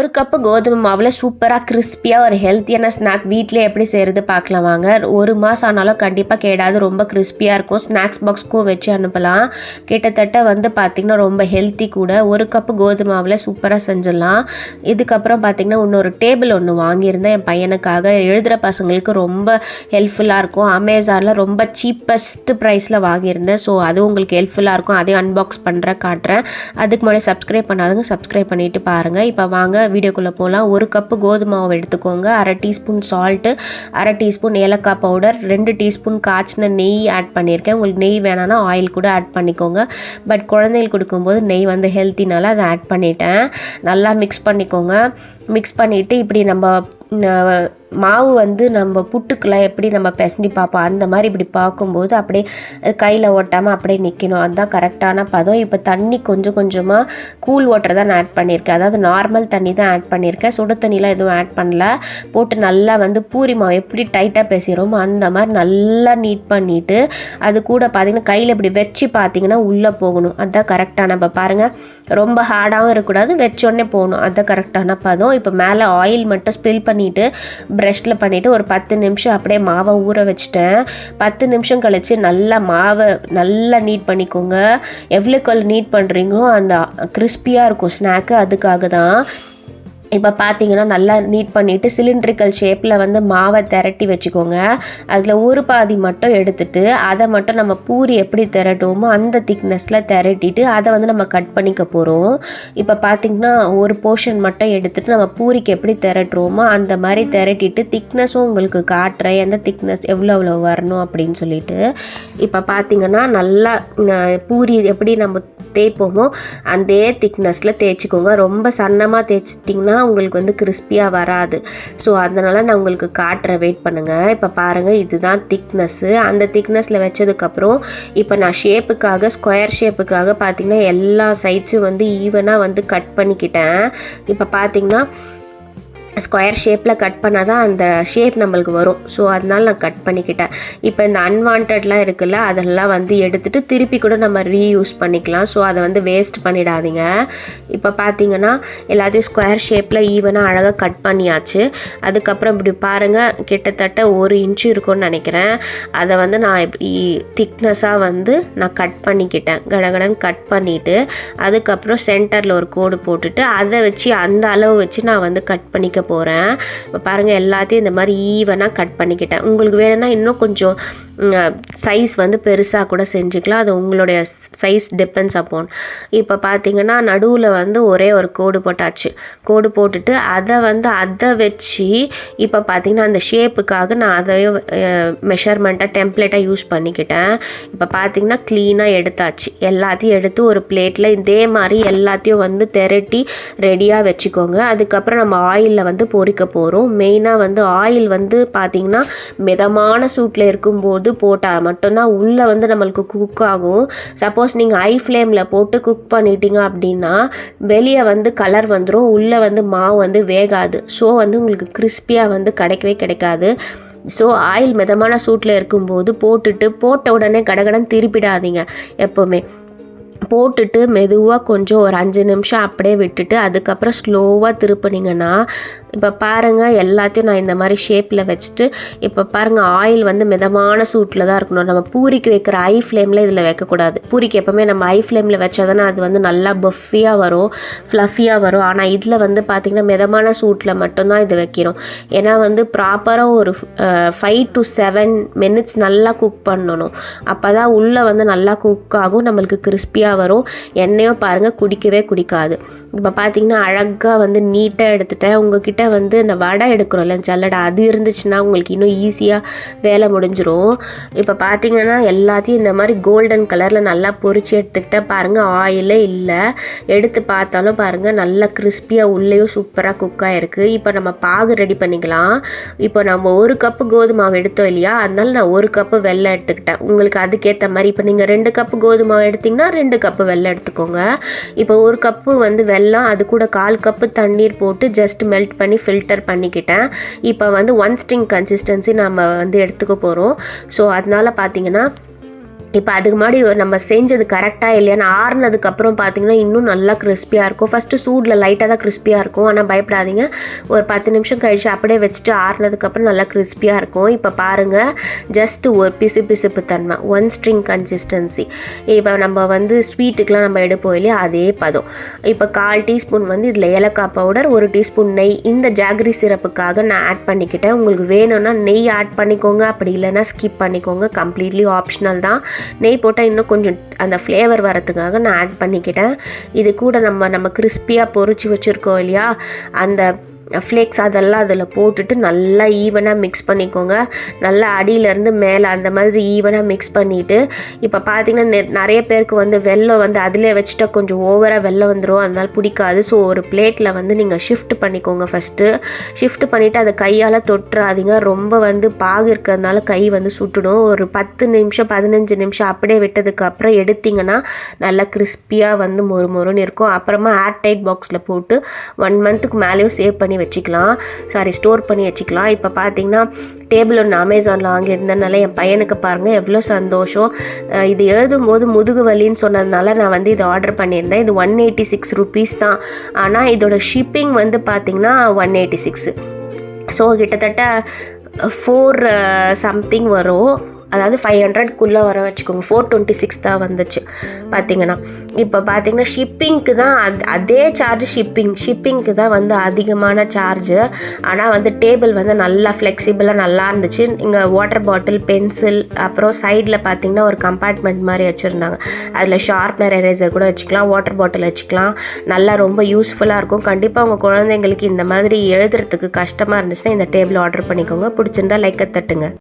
ஒரு கப்பு கோதுமை மாவில் சூப்பராக கிறிஸ்பியாக ஒரு ஹெல்த்தியான ஸ்நாக் வீட்டிலே எப்படி செய்கிறது பார்க்கலாம் வாங்க. ஒரு மாதம் ஆனாலும் கண்டிப்பாக கேடாது ரொம்ப கிறிஸ்பியாக இருக்கும். ஸ்நாக்ஸ் பாக்ஸ்க்கும் வச்சு அனுப்பலாம். கிட்டத்தட்ட வந்து பார்த்திங்கன்னா ரொம்ப ஹெல்த்தி கூட ஒரு கப்பு கோதுமை மாவில் சூப்பராக செஞ்சிடலாம். இதுக்கப்புறம் பார்த்திங்கன்னா இன்னொரு டேபிள் ஒன்று வாங்கியிருந்தேன். என் பையனுக்காக எழுதுகிற பசங்களுக்கு ரொம்ப ஹெல்ப்ஃபுல்லாக இருக்கும். அமேசானில் ரொம்ப சீப்பஸ்ட் ப்ரைஸில் வாங்கியிருந்தேன். ஸோ அது உங்களுக்கு ஹெல்ப்ஃபுல்லாக இருக்கும். அதையும் அன்பாக்ஸ் பண்ணுறேன் காட்டுறேன். அதுக்கு முன்னாடி சப்ஸ்கிரைப் பண்ணாதவங்க சப்ஸ்கிரைப் பண்ணிவிட்டு பாருங்கள் இப்போ வாங்க வீடியோக்குள்ளே போகலாம். ஒரு கப்பு கோதுமை மாவு எடுத்துக்கோங்க. அரை டீஸ்பூன் சால்ட்டு அரை டீஸ்பூன் ஏலக்காய் பவுடர் ரெண்டு டீஸ்பூன் காய்ச்சின நெய் ஆட் பண்ணியிருக்கேன். உங்களுக்கு நெய் வேணான்னா ஆயில் கூட ஆட் பண்ணிக்கோங்க. பட் குழந்தைகளுக்கு கொடுக்கும்போது நெய் வந்து ஹெல்த்தினால அதை ஆட் பண்ணிட்டேன். நல்லா மிக்ஸ் பண்ணிக்கோங்க. மிக்ஸ் பண்ணிவிட்டு இப்படி நம்ம மாவு வந்து நம்ம புட்டுக்கெலாம் எப்படி நம்ம பிசைஞ்சு பார்ப்போம்? அந்த மாதிரி இப்படி பார்க்கும்போது அப்படியே கையில் ஓட்டாமல் அப்படியே நிற்கணும் அதுதான் கரெக்டான பதம். இப்போ தண்ணி கொஞ்சம் கொஞ்சமாக கூல் வாட்டர் தான் நான் ஆட் பண்ணியிருக்கேன். அதாவது நார்மல் தண்ணி தான் ஆட் பண்ணியிருக்கேன். சுடு தண்ணிலாம் எதுவும் ஆட் பண்ணல. போட்டு நல்லா வந்து பூரி மாவு எப்படி டைட்டாக பேசிடுறோமோ அந்த மாதிரி நல்லா நீட் பண்ணிவிட்டு அது கூட பார்த்திங்கன்னா கையில் இப்படி வச்சு பார்த்தீங்கன்னா உள்ளே போகணும். அதுதான் கரெக்டான இப்போ பாருங்கள் ரொம்ப ஹார்டாகவும் இருக்கக்கூடாது. வச்சோடனே போகணும். அதுதான் கரெக்டான பதம். இப்போ மேலே ஆயில் மட்டும் ஸ்பில் பண்ணி பண்ணிவிட்டு ப்ரெஷ்ஷில் பண்ணிவிட்டு ஒரு பத்து நிமிஷம் அப்படியே மாவை ஊற வச்சுட்டேன். பத்து நிமிஷம் கழித்து நல்லா மாவை நல்லா நீட் பண்ணிக்கோங்க. எவ்வளோக்கு நீட் பண்ணுறீங்களோ அந்த கிறிஸ்பியாக இருக்கும் ஸ்நாக்கு அதுக்காக தான். இப்போ பார்த்தீங்கன்னா நல்லா நீட் பண்ணிவிட்டு சிலிண்ட்ரிக்கல் ஷேப்பில் வந்து மாவை திரட்டி வச்சுக்கோங்க. அதில் ஒரு பாதி மட்டும் எடுத்துட்டு அதை மட்டும் நம்ம பூரி எப்படி திரட்டுவோமோ அந்த திக்னஸில் திரட்டிட்டு அதை வந்து நம்ம கட் பண்ணிக்க போகிறோம் இப்போ பார்த்தீங்கன்னா ஒரு போர்ஷன் மட்டும் எடுத்துட்டு நம்ம பூரிக்கு எப்படி திரட்டுறோமோ அந்த மாதிரி திரட்டிட்டு திக்னஸும் உங்களுக்கு காட்டுறேன். எந்த திக்னஸ் எவ்வளோ எவ்வளோ வரணும் அப்படின்னு சொல்லிட்டு. இப்போ பார்த்தீங்கன்னா நல்லா பூரி எப்படி நம்ம தேய்ப்போமோ அதே திக்னஸில் தேய்ச்சிக்கோங்க. ரொம்ப சன்னமாக தேய்ச்சிட்டிங்கன்னா உங்களுக்கு வந்து கிறிஸ்பியாக வராது. ஸோ அதனால் நான் உங்களுக்கு காட்டுறேன். வெயிட் பண்ணுங்கள் இப்போ பாருங்கள் இதுதான் திக்னஸ்ஸு அந்த திக்னஸில் வச்சதுக்கப்புறம் இப்போ நான் ஷேப்புக்காக ஸ்கொயர் ஷேப்புக்காக பார்த்திங்கன்னா எல்லா சைட்ஸும் வந்து ஈவனாக வந்து கட் பண்ணிக்கிட்டேன். இப்போ பார்த்திங்கன்னா ஸ்கொயர் ஷேப்பில் கட் பண்ணால் தான் அந்த ஷேப் நம்மளுக்கு வரும். ஸோ அதனால நான் கட் பண்ணிக்கிட்டேன். இப்போ இந்த அன்வான்டட்லாம் இருக்குல்ல அதெல்லாம் வந்து எடுத்துகிட்டு திருப்பி கூட நம்ம ரீயூஸ் பண்ணிக்கலாம். ஸோ அதை வந்து வேஸ்ட் பண்ணிடாதீங்க. இப்போ பார்த்தீங்கன்னா எல்லாத்தையும் ஸ்கொயர் ஷேப்பில் ஈவனாக அழகாக கட் பண்ணியாச்சு. அதுக்கப்புறம் இப்படி பாருங்கள் கிட்டத்தட்ட ஒரு இன்ச்சு இருக்கும்னு நினைக்கிறேன். அதை வந்து நான் இப்படி திக்னஸாக வந்து நான் கட் பண்ணிக்கிட்டேன். கடகடன் கட் பண்ணிவிட்டு அதுக்கப்புறம் சென்டரில் ஒரு கோடு போட்டுட்டு அதை வச்சு அந்த அளவு வச்சு நான் வந்து கட் பண்ணிக்க போகிறேன் இப்போ பாருங்கள் எல்லாத்தையும் இந்த மாதிரி ஈவனாக கட் பண்ணிக்கிட்டேன். உங்களுக்கு வேணும்னா இன்னும் கொஞ்சம் சைஸ் வந்து பெருசாக கூட செஞ்சுக்கலாம். அது உங்களுடைய சைஸ் டிபெண்ட்ஸ் அப்போன் இப்போ பார்த்தீங்கன்னா நடுவில் வந்து ஒரே ஒரு கோடு போட்டாச்சு. கோடு போட்டுட்டு அதை வந்து அதை வச்சு இப்போ பார்த்தீங்கன்னா அந்த ஷேப்புக்காக நான் அதையும் மெஷர்மெண்ட்டாக டெம்ப்ளேட்டாக யூஸ் பண்ணிக்கிட்டேன். இப்போ பார்த்தீங்கன்னா க்ளீனாக எடுத்தாச்சு. எல்லாத்தையும் எடுத்து ஒரு பிளேட்டில் இதே மாதிரி எல்லாத்தையும் வந்து திரட்டி ரெடியாக வச்சுக்கோங்க. அதுக்கப்புறம் நம்ம ஆயிலில் வந்து பொறிக்க போகிறோம் மெயினாக வந்து ஆயில் வந்து பார்த்திங்கன்னா மிதமான சூட்டில் இருக்கும்போது போட்டால் மட்டும்தான் உள்ளே வந்து நம்மளுக்கு குக் ஆகும். சப்போஸ் நீங்கள் ஹை ஃப்ளேமில் போட்டு குக் பண்ணிட்டீங்க அப்படின்னா வெளியே வந்து கலர் வந்துடும் உள்ளே வந்து மாவு வந்து வேகாது. ஸோ வந்து உங்களுக்கு கிறிஸ்பியாக வந்து கிடைக்கவே கிடைக்காது. ஸோ ஆயில் மிதமான சூட்டில் இருக்கும்போது போட்டுட்டு போட்ட உடனே கடகடன் திருப்பிடாதீங்க எப்போவுமே. போட்டுட்டு மெதுவாக கொஞ்சம் ஒரு அஞ்சு நிமிஷம் அப்படியே விட்டுட்டு அதுக்கப்புறம் ஸ்லோவாக திருப்புனீங்கன்னா இப்போ பாருங்கள் எல்லாத்தையும் நான் இந்த மாதிரி ஷேப்பில் வச்சுட்டு இப்போ பாருங்கள் ஆயில் வந்து மிதமான சூட்டில் தான் இருக்கணும். நம்ம பூரிக்கு வைக்கிற ஐ ஃப்ளேமில் இதில் வைக்கக்கூடாது. பூரிக்கு எப்போவுமே நம்ம ஐ ஃப்ளேமில் வச்சா தானே அது வந்து நல்லா பஃபியாக வரும் ஃப்ளஃபியாக வரும். ஆனால் இதில் வந்து பார்த்திங்கன்னா மிதமான சூட்டில் மட்டும்தான் இது வைக்கணும் ஏன்னா வந்து ப்ராப்பராக ஒரு ஃபைவ் டு செவன் மினிட்ஸ் நல்லா குக் பண்ணணும். அப்போ தான் உள்ளே வந்து நல்லா குக் ஆகும் நம்மளுக்கு கிறிஸ்பியாக வரும். எண்ணெயும் பாருங்கள் குடிக்கவே குடிக்காது. இப்போ பார்த்தீங்கன்னா அழகாக வந்து நீட்டாக எடுத்துட்டேன். உங்ககிட்ட வந்து இந்த வடை எடுக்கிறோம்ல ஜல்லடை அது இருந்துச்சுன்னா உங்களுக்கு இன்னும் ஈஸியாக வேலை முடிஞ்சிடும் இப்போ பார்த்தீங்கன்னா எல்லாத்தையும் இந்த மாதிரி கோல்டன் கலரில் நல்லா பொறிச்சு எடுத்துக்கிட்டேன். பாருங்கள் ஆயிலே இல்லை. எடுத்து பார்த்தாலும் பாருங்கள் நல்லா கிறிஸ்பியாக உள்ளேயும் சூப்பராக குக் ஆகிருக்கு இப்போ நம்ம பாகு ரெடி பண்ணிக்கலாம். இப்போ நம்ம ஒரு கப்பு கோதுமை மாவு எடுத்தோம் இல்லையா? அதனால நான் ஒரு கப்பு வெள்ளம் எடுத்துக்கிட்டேன். உங்களுக்கு அதுக்கேற்ற மாதிரி இப்போ நீங்கள் ரெண்டு கப்பு கோதுமை மாவு எடுத்திங்கன்னா ரெண்டு கப்பு வெள்ளம் எடுத்துக்கோங்க. இப்போ ஒரு கப்பு வந்து வெள்ளம் அது கூட கால் கப்பு தண்ணீர் போட்டு ஜஸ்ட் மெல்ட் பண்ணி ஃபில்டர் பண்ணிக்கிட்டேன். இப்போ வந்து ஒன் ஸ்டிங் கன்சிஸ்டன்சி நம்ம வந்து எடுத்துக்க போகிறோம் ஸோ அதனால பார்த்தீங்கன்னா இப்போ அதுக்கு முன்னாடி நம்ம செஞ்சது கரெக்டாக இல்லையான்னு ஆறுனதுக்கப்புறம் பார்த்தீங்கன்னா இன்னும் நல்லா கிறிஸ்பியாக இருக்கும். ஃபஸ்ட்டு சூடில் லைட்டாக தான் கிறிஸ்பியாக இருக்கும். ஆனால் பயப்படாதீங்க. ஒரு பத்து நிமிஷம் கழித்து அப்படியே வச்சுட்டு ஆறுனதுக்கப்புறம் நல்லா கிறிஸ்பியாக இருக்கும். இப்போ பாருங்கள் ஜஸ்ட்டு ஒரு பிசு பிசுப்பு தன்மை. ஒன் ஸ்ட்ரிங் கன்சிஸ்டன்சி இப்போ நம்ம வந்து ஸ்வீட்டுக்கெலாம் நம்ம எடுப்போம் இல்லையா? அதே பதம். இப்போ கால் டீஸ்பூன் வந்து இதில் ஏலக்காய் பவுடர் ஒரு டீஸ்பூன் நெய். இந்த ஜாகரி சிரப்புக்காக நான் ஆட் பண்ணிக்கிட்டேன். உங்களுக்கு வேணும்னா நெய் ஆட் பண்ணிக்கோங்க. அப்படி இல்லைன்னா ஸ்கிப் பண்ணிக்கோங்க. கம்ப்ளீட்லி ஆப்ஷனல் தான். நெய் போட்டால் இன்னும் கொஞ்சம் அந்த ஃப்ளேவர் வரத்துக்காக நான் ஆட் பண்ணிக்கிட்டேன். இது கூட நம்ம நம்ம கிறிஸ்பியாக பொறிச்சு வச்சுருக்கோம் இல்லையா? அந்த ஃப்ளேக்ஸ் அதெல்லாம் அதில் போட்டுட்டு நல்லா ஈவனாக மிக்ஸ் பண்ணிக்கோங்க. நல்லா அடியிலேருந்து மேலே அந்த மாதிரி ஈவனாக மிக்ஸ் பண்ணிவிட்டு இப்போ பார்த்தீங்கன்னா நெ- நிறைய பேருக்கு வந்து வெள்ளம் வந்து அதிலே வச்சுட்டா கொஞ்சம் ஓவராக வெள்ளம் வந்துடும் அதனால் பிடிக்காது. ஸோ ஒரு பிளேட்டில் வந்து நீங்கள் ஷிஃப்ட் பண்ணிக்கோங்க ஃபஸ்ட்டு ஷிஃப்ட் பண்ணிவிட்டு அதை கையால் தொட்டுறாதீங்க. ரொம்ப வந்து பாகு இருக்கிறதுனால கை வந்து சுட்டுடும். ஒரு பத்து நிமிஷம் பதினஞ்சு நிமிஷம் அப்படியே விட்டதுக்கப்புறம் எடுத்திங்கன்னா எடுத்தீங்கன்னா நல்லா கிறிஸ்பியாக வந்து மொறு மொறுன்னு இருக்கும். அப்புறமா ஏர்டைட் பாக்ஸில் போட்டு ஒன் மந்த்துக்கு மேலேயும் சேவ் பண்ணி வச்சுக்கலாம். சாரி ஸ்டோர் பண்ணி வச்சுக்கலாம். இப்போ பார்த்தீங்கன்னா டேபிள் ஒன்று அமேசானில் வாங்கியிருந்தனால என் பையனுக்கு பாருங்கள் எவ்வளோ சந்தோஷம். இது இது எழுதும்போது முதுகு வலின்னு சொன்னதுனால நான் வந்து இதை ஆர்டர் பண்ணியிருந்தேன். இது ஒன் எயிட்டி சிக்ஸ் ருபீஸ் தான். ஆனால் இதோட ஷிப்பிங் வந்து பார்த்திங்கன்னா ஒன் எயிட்டி சிக்ஸ் ஸோ கிட்டத்தட்ட ஃபோர் சம்திங் வரும். அதாவது ஃபைவ் ஹண்ட்ரட்குள்ளே வர வச்சுக்கோங்க. ஃபோர் டுவெண்ட்டி சிக்ஸ் தான் வந்துச்சு. பார்த்தீங்கன்னா இப்போ பார்த்தீங்கன்னா ஷிப்பிங்க்கு தான் அது அதே சார்ஜ் ஷிப்பிங் ஷிப்பிங்க்கு தான் வந்து அதிகமான சார்ஜு ஆனால் வந்து டேபிள் வந்து நல்லா ஃப்ளெக்சிபிளாக நல்லா இருந்துச்சு. இங்கே வாட்டர் பாட்டில் பென்சில் அப்புறம் சைடில் பார்த்தீங்கன்னா ஒரு கம்பார்ட்மெண்ட் மாதிரி வச்சுருந்தாங்க. அதில் ஷார்ப்னர் எரேசர் கூட வச்சுக்கலாம் வாட்டர் பாட்டில் வச்சுக்கலாம். நல்லா ரொம்ப யூஸ்ஃபுல்லாக இருக்கும். கண்டிப்பாக உங்கள் குழந்தைங்களுக்கு இந்த மாதிரி எழுதுறதுக்கு கஷ்டமாக இருந்துச்சுன்னா இந்த டேபிள் ஆர்டர் பண்ணிக்கோங்க. பிடிச்சிருந்தா லைக்கை தட்டுங்க.